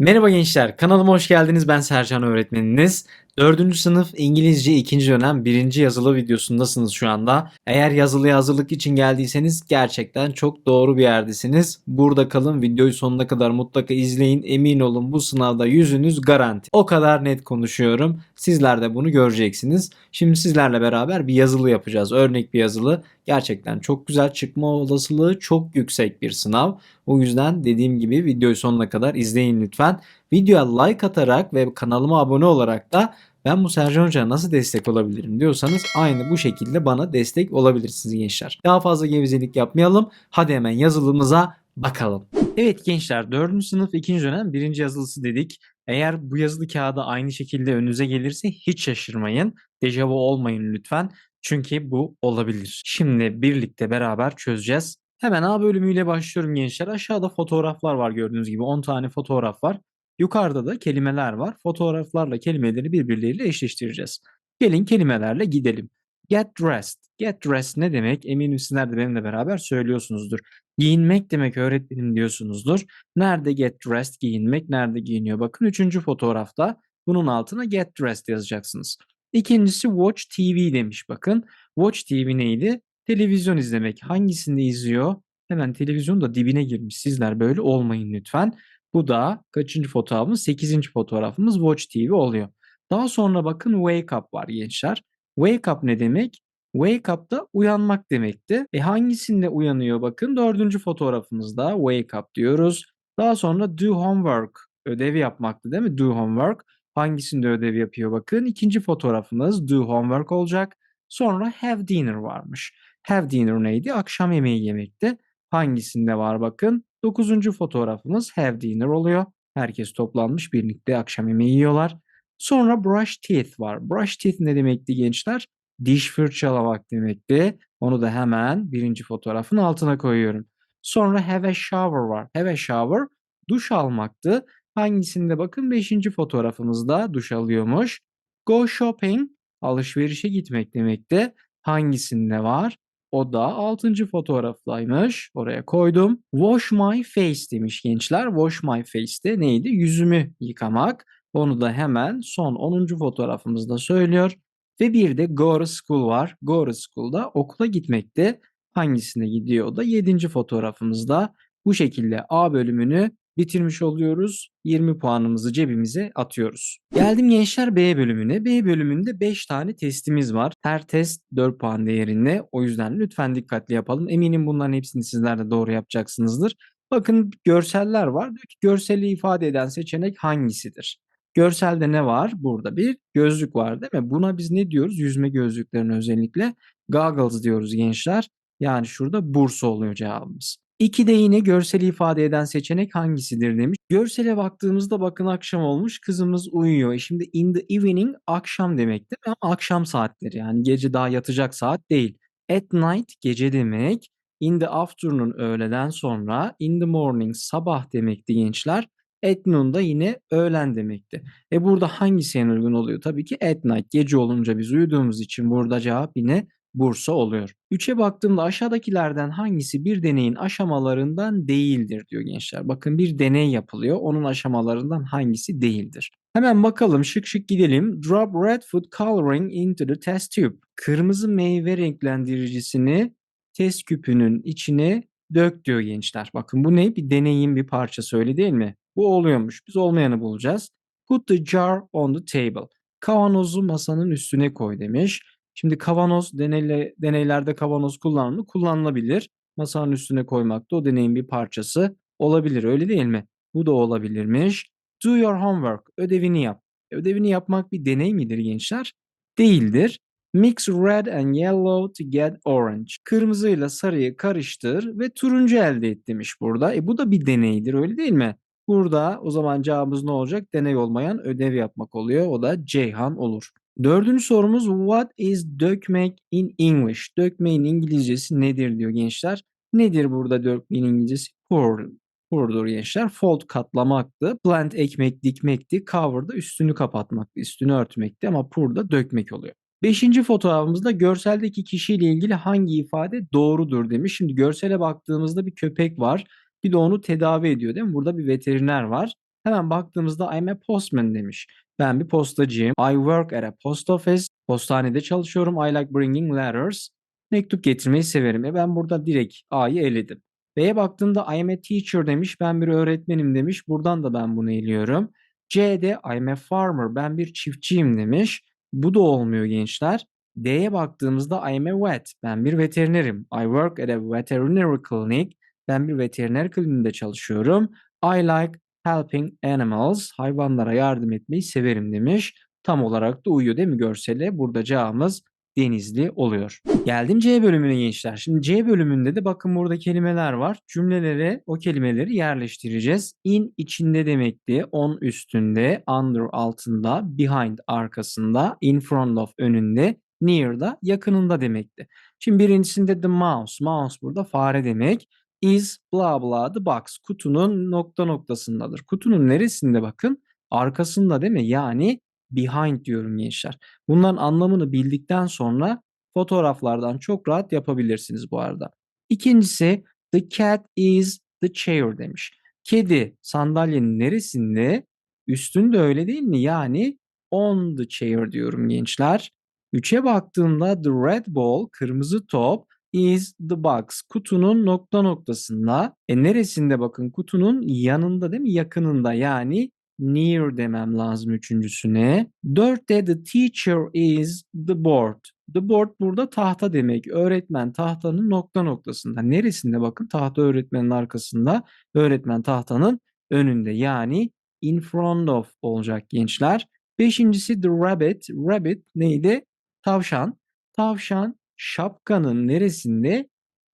Merhaba gençler, kanalıma hoş geldiniz. Ben Sercan öğretmeniniz. 4. sınıf İngilizce 2. dönem 1. yazılı videosundasınız şu anda. Eğer yazılı hazırlık için geldiyseniz gerçekten çok doğru bir yerdesiniz. Burada kalın, videoyu sonuna kadar mutlaka izleyin. Emin olun bu sınavda yüzünüz garanti. O kadar net konuşuyorum. Sizler de bunu göreceksiniz. Şimdi sizlerle beraber bir yazılı yapacağız. Örnek bir yazılı. Gerçekten çok güzel çıkma olasılığı çok yüksek bir sınav. O yüzden dediğim gibi videoyu sonuna kadar izleyin lütfen. Videoya like atarak ve kanalıma abone olarak da ben bu Sercan Hoca'ya nasıl destek olabilirim diyorsanız aynı bu şekilde bana destek olabilirsiniz gençler. Daha fazla gevezelik yapmayalım. Hadi hemen yazılımıza bakalım. Evet gençler 4. sınıf 2. dönem 1. yazılısı dedik. Eğer bu yazılı kağıda aynı şekilde önünüze gelirse hiç şaşırmayın. Dejavu olmayın lütfen. Çünkü bu olabilir. Şimdi birlikte beraber çözeceğiz. Hemen A bölümüyle başlıyorum gençler. Aşağıda fotoğraflar var gördüğünüz gibi 10 tane fotoğraf var. Yukarıda da kelimeler var. Fotoğraflarla kelimeleri birbirleriyle eşleştireceğiz. Gelin kelimelerle gidelim. Get dressed. Get dressed ne demek? Eminim sizler de benimle beraber söylüyorsunuzdur. Giyinmek demek öğretmenim diyorsunuzdur. Nerede get dressed giyinmek? Nerede giyiniyor? Bakın üçüncü fotoğrafta bunun altına get dressed yazacaksınız. İkincisi watch TV demiş bakın. Watch TV neydi? Televizyon izlemek. Hangisini izliyor? Hemen televizyonun da dibine girmiş. Sizler böyle olmayın lütfen. Bu da kaçıncı fotoğrafımız? 8. fotoğrafımız Watch TV oluyor. Daha sonra bakın wake up var gençler. Wake up ne demek? Wake up da uyanmak demekti. E hangisinde uyanıyor bakın? Dördüncü fotoğrafımızda wake up diyoruz. Daha sonra do homework. Ödev yapmaktı değil mi? Do homework. Hangisinde ödev yapıyor bakın? İkinci fotoğrafımız do homework olacak. Sonra have dinner varmış. Have dinner neydi? Akşam yemeği yemekti. Hangisinde var bakın? Dokuzuncu fotoğrafımız have dinner oluyor. Herkes toplanmış birlikte akşam yemeği yiyorlar. Sonra brush teeth var. Brush teeth ne demekti gençler? Diş fırçalamak demekti. Onu da hemen birinci fotoğrafın altına koyuyorum. Sonra have a shower var. Have a shower duş almaktı. Hangisinde bakın beşinci fotoğrafımızda duş alıyormuş. Go shopping alışverişe gitmek demekti. Hangisinde var? O da 6. fotoğraftaymış. Oraya koydum. Wash my face demiş gençler. Wash my face de neydi? Yüzümü yıkamak. Onu da hemen son 10. fotoğrafımızda söylüyor. Ve bir de go to school var. Go to school'da okula gitmekte. Hangisine gidiyor? Da 7. fotoğrafımızda. Bu şekilde A bölümünü bitirmiş oluyoruz. 20 puanımızı cebimize atıyoruz. Geldim gençler B bölümüne. B bölümünde 5 tane testimiz var. Her test 4 puan değerinde. O yüzden lütfen dikkatli yapalım. Eminim bunların hepsini sizler de doğru yapacaksınızdır. Bakın görseller var. Diyor ki görseli ifade eden seçenek hangisidir? Görselde ne var? Burada bir gözlük var değil mi? Buna biz ne diyoruz? Yüzme gözlüklerine özellikle goggles diyoruz gençler. Yani şurada bursa oluyor cevabımız. 2'de yine görseli ifade eden seçenek hangisidir demiş. Görsele baktığımızda bakın akşam olmuş kızımız uyuyor. E şimdi in the evening akşam demek değil mi? Ama akşam saatleri yani gece daha yatacak saat değil. At night gece demek. In the afternoon öğleden sonra. In the morning sabah demekti gençler. At noon da yine öğlen demekti. E burada hangisi en uygun oluyor? Tabii ki at night. Gece olunca biz uyuduğumuz için burada cevap yine Bursa oluyor. 3'e baktığımda aşağıdakilerden hangisi bir deneyin aşamalarından değildir diyor gençler. Bakın bir deney yapılıyor. Onun aşamalarından hangisi değildir? Hemen bakalım şık şık gidelim. Drop red food coloring into the test tube. Kırmızı meyve renklendiricisini test küpünün içine dök diyor gençler. Bakın bu ne? Bir deneyin bir parçası öyle değil mi? Bu oluyormuş. Biz olmayanı bulacağız. Put the jar on the table. Kavanozu masanın üstüne koy demiş. Şimdi kavanoz deneyle, deneylerde kavanoz kullanılır mı? Kullanılabilir. Masanın üstüne koymak da o deneyin bir parçası olabilir öyle değil mi? Bu da olabilirmiş. Do your homework. Ödevini yap. Ödevini yapmak bir deney midir gençler? Değildir. Mix red and yellow to get orange. Kırmızıyla sarıyı karıştır ve turuncu elde et demiş burada. E bu da bir deneydir öyle değil mi? Burada o zaman cevabımız ne olacak? Deney olmayan ödev yapmak oluyor. O da Ceyhan olur. Dördüncü sorumuz what is dökmek in English? Dökmeyin İngilizcesi nedir diyor gençler. Nedir burada dökmeyin İngilizcesi? Pour. Pour'dur gençler. Fold katlamaktı. Plant ekmek dikmekti. Cover da üstünü kapatmaktı. Üstünü örtmekti ama pour da dökmek oluyor. Beşinci fotoğrafımızda görseldeki kişiyle ilgili hangi ifade doğrudur demiş. Şimdi görsele baktığımızda bir köpek var. Bir de onu tedavi ediyor değil mi? Burada bir veteriner var. Hemen baktığımızda I'm a postman demiş. Ben bir postacıyım. I work at a post office. Postanede çalışıyorum. I like bringing letters. Mektup getirmeyi severim. E ben burada direkt A'yı eledim. B'ye baktığımda I am a teacher demiş. Ben bir öğretmenim demiş. Buradan da ben bunu eliyorum. C'de I'm a farmer. Ben bir çiftçiyim demiş. Bu da olmuyor gençler. D'ye baktığımızda I am a vet. Ben bir veterinerim. I work at a veterinary clinic. Ben bir veteriner kliniğinde çalışıyorum. I like helping animals. Hayvanlara yardım etmeyi severim demiş. Tam olarak da uyuyor değil mi görsele? Burada cevabımız Denizli oluyor. Geldim C bölümüne gençler. Şimdi C bölümünde de bakın burada kelimeler var. Cümlelere o kelimeleri yerleştireceğiz. In içinde demekti. On üstünde, under altında, behind arkasında, in front of önünde, near da yakınında demekti. Şimdi birincisinde the mouse. Mouse burada fare demek. Is blah blah the box. Kutunun nokta noktasındadır. Kutunun neresinde bakın? Arkasında değil mi? Yani behind diyorum gençler. Bunların anlamını bildikten sonra fotoğraflardan çok rahat yapabilirsiniz bu arada. İkincisi the cat is the chair demiş. Kedi sandalyenin neresinde? Üstünde öyle değil mi? Yani on the chair diyorum gençler. Üçe baktığımda the red ball kırmızı top is the box kutunun nokta noktasında. E neresinde bakın kutunun yanında değil mi? Yakınında yani near demem lazım üçüncüsüne. Dörtte the teacher is the board. The board burada tahta demek. Öğretmen tahtanın nokta noktasında. Neresinde bakın tahta öğretmenin arkasında. Öğretmen tahtanın önünde yani in front of olacak gençler. Beşincisi the rabbit. Rabbit neydi? Tavşan. Tavşan şapkanın neresinde?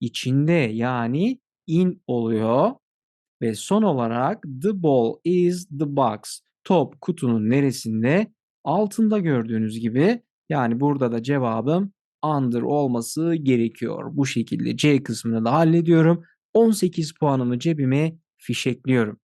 İçinde yani in oluyor. Ve son olarak the ball is the box. Top kutunun neresinde? Altında gördüğünüz gibi yani burada da cevabım under olması gerekiyor. Bu şekilde C kısmını da hallediyorum. 18 puanımı cebime fişekliyorum.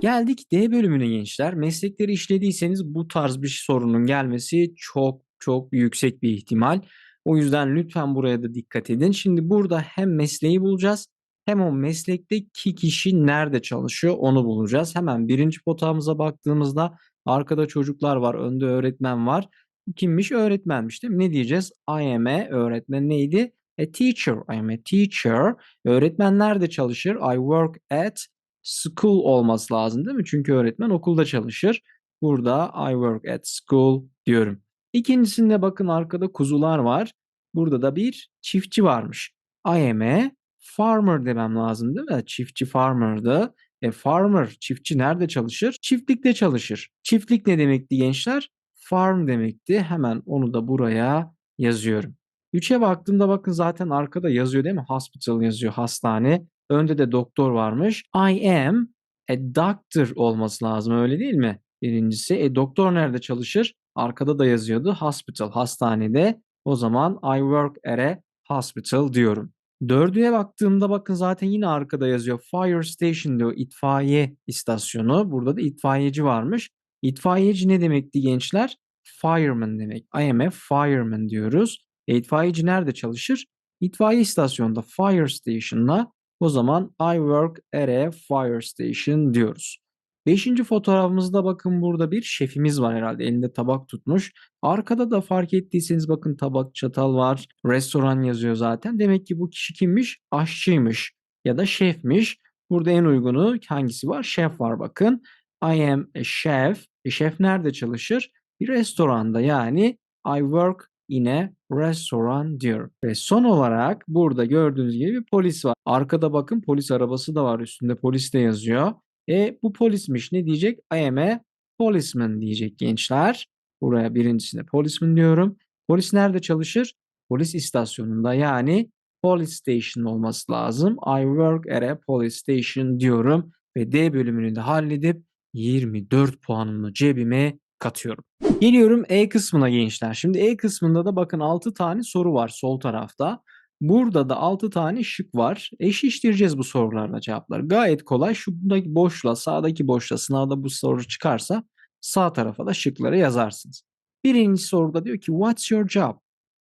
Geldik D bölümüne gençler. Meslekleri işlediyseniz bu tarz bir sorunun gelmesi çok çok yüksek bir ihtimal. O yüzden lütfen buraya da dikkat edin. Şimdi burada hem mesleği bulacağız hem o meslekteki kişi nerede çalışıyor onu bulacağız. Hemen birinci potağımıza baktığımızda arkada çocuklar var, önde öğretmen var. Kimmiş? Öğretmenmiş değil mi? Ne diyeceğiz? I am a öğretmen neydi? A teacher. I am a teacher. Öğretmen nerede çalışır? I work at school olması lazım değil mi? Çünkü öğretmen okulda çalışır. Burada I work at school diyorum. İkincisinde bakın arkada kuzular var. Burada da bir çiftçi varmış. I am a farmer demem lazım değil mi? Çiftçi farmer'dı. E farmer, çiftçi nerede çalışır? Çiftlikte çalışır. Çiftlik ne demekti gençler? Farm demekti. Hemen onu da buraya yazıyorum. 3'e baktığımda bakın zaten arkada yazıyor değil mi? Hospital yazıyor, hastane. Önde de doktor varmış. I am a doctor olması lazım öyle değil mi? Birincisi. E doktor nerede çalışır? Arkada da yazıyordu. Hospital, hastanede. O zaman I work at a hospital diyorum. Dördüye baktığımda bakın zaten yine arkada yazıyor. Fire station diyor. itfaiye istasyonu. Burada da itfaiyeci varmış. İtfaiyeci ne demekti gençler? Fireman demek. I am a fireman diyoruz. E, itfaiyeci nerede çalışır? İtfaiye istasyonunda fire station'la o zaman I work at a fire station diyoruz. Beşinci fotoğrafımızda bakın burada bir şefimiz var herhalde elinde tabak tutmuş. Arkada da fark ettiyseniz bakın tabak çatal var. Restoran yazıyor zaten. Demek ki bu kişi kimmiş? Aşçıymış ya da şefmiş. Burada en uygunu hangisi var? Şef var bakın. I am a chef. E, şef nerede çalışır? Bir restoranda yani I work in a restaurant diyor. Ve son olarak burada gördüğünüz gibi bir polis var. Arkada bakın polis arabası da var üstünde polis de yazıyor. E bu polismiş ne diyecek? I am a policeman diyecek gençler. Buraya birincisine policeman diyorum. Polis nerede çalışır? Polis istasyonunda yani police station olması lazım. I work at a police station diyorum ve D bölümünü de halledip 24 puanımı cebime katıyorum. Geliyorum E kısmına gençler. Şimdi E kısmında da bakın 6 tane soru var sol tarafta. Burada da 6 tane şık var. Eşleştireceğiz bu sorularla cevapları. Gayet kolay. Şuradaki boşluğa, sağdaki boşluğa sınavda bu soru çıkarsa sağ tarafa da şıkları yazarsınız. Birinci soruda diyor ki what's your job?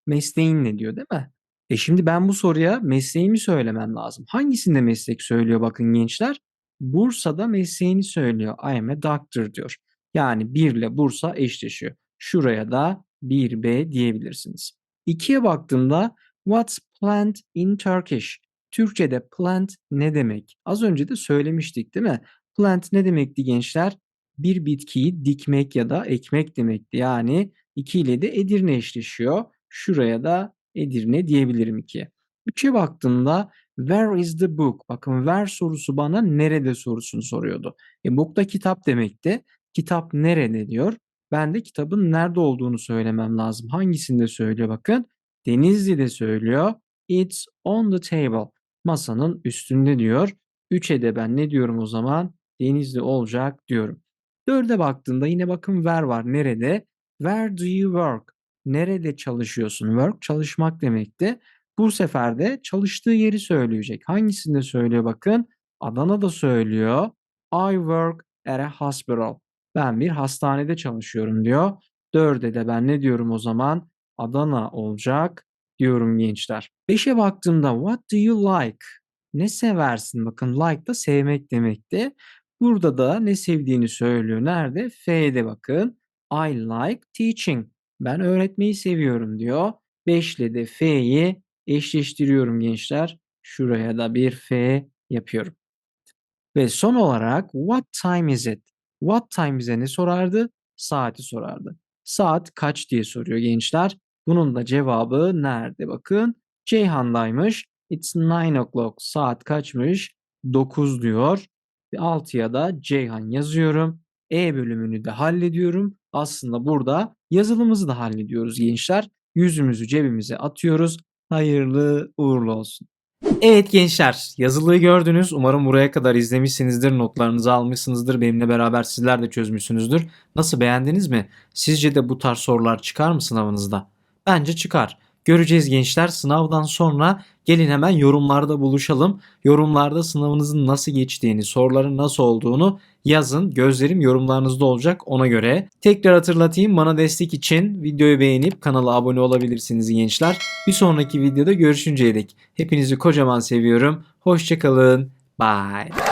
Mesleğin ne diyor değil mi? E şimdi ben bu soruya mesleğimi söylemem lazım. Hangisinde meslek söylüyor bakın gençler? Bursa'da mesleğini söylüyor. I am a doctor diyor. Yani 1 ile Bursa eşleşiyor. Şuraya da 1B diyebilirsiniz. 2'ye baktığımda what's plant in Turkish? Türkçe'de plant ne demek? Az önce de söylemiştik değil mi? Plant ne demekti gençler? Bir bitkiyi dikmek ya da ekmek demekti. Yani 2 ile de Edirne eşleşiyor. Şuraya da Edirne diyebilirim 2'ye. 3'e baktığımda where is the book? Bakın where sorusu bana nerede sorusunu soruyordu. E book da kitap demekti. Kitap nerede diyor. Ben de kitabın nerede olduğunu söylemem lazım. Hangisinde söylüyor bakın. Denizli'de söylüyor. It's on the table. Masanın üstünde diyor. 3'e de ben ne diyorum o zaman? Denizli olacak diyorum. 4'e baktığımda yine bakın where var. Nerede? Where do you work? Nerede çalışıyorsun? Work çalışmak demekti. Bu sefer de çalıştığı yeri söyleyecek. Hangisinde söylüyor bakın. Adana'da söylüyor. I work at a hospital. Ben bir hastanede çalışıyorum diyor. Dörde de ben ne diyorum o zaman? Adana olacak diyorum gençler. Beşe baktığımda what do you like? Ne seversin? Bakın like da sevmek demekti. Burada da ne sevdiğini söylüyor. Nerede? F'de bakın. I like teaching. Ben öğretmeyi seviyorum diyor. 5 ile de F'yi eşleştiriyorum gençler. Şuraya da bir F yapıyorum. Ve son olarak what time is it? What time bize ne sorardı? Saati sorardı. Saat kaç diye soruyor gençler. Bunun da cevabı nerede bakın. Ceyhan'daymış. It's 9 o'clock. Saat kaçmış? 9 diyor. Ve 6'ya da Ceyhan yazıyorum. E bölümünü de hallediyorum. Aslında burada yazılımızı da hallediyoruz gençler. Yüzümüzü cebimize atıyoruz. Hayırlı uğurlu olsun. Evet gençler yazılıyı gördünüz. Umarım buraya kadar izlemişsinizdir. Notlarınızı almışsınızdır. Benimle beraber sizler de çözmüşsünüzdür. Nasıl beğendiniz mi? Sizce de bu tarz sorular çıkar mı sınavınızda? Bence çıkar. Göreceğiz gençler. Sınavdan sonra gelin hemen yorumlarda buluşalım. Yorumlarda sınavınızın nasıl geçtiğini, soruların nasıl olduğunu yazın. Gözlerim yorumlarınızda olacak ona göre. Tekrar hatırlatayım bana destek için videoyu beğenip kanala abone olabilirsiniz gençler. Bir sonraki videoda görüşünceye dek hepinizi kocaman seviyorum. Hoşçakalın. Bye.